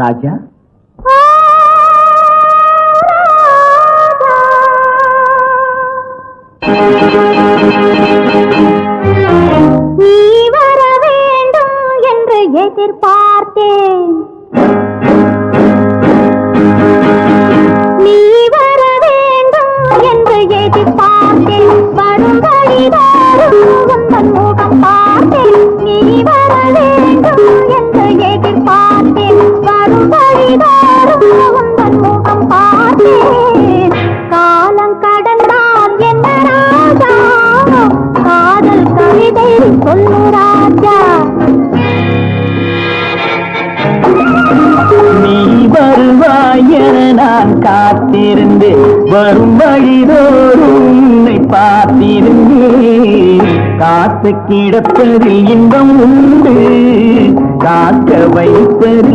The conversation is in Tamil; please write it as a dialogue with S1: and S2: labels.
S1: ராஜா?
S2: நீ வர வேண்டும் என்று எதிர்பார்த்தேன். நடந்தான் என்ன ராஜா? காதல் கவிதை சொல்லு ராஜா.
S1: நீ வருவாய் என நான் காத்திருந்து வரும் வழிதோறும் உன்னை பார்த்திருந்தேன். காத்து கிடப்பதில் இன்பம் உண்டு காக்க வைப்பதில்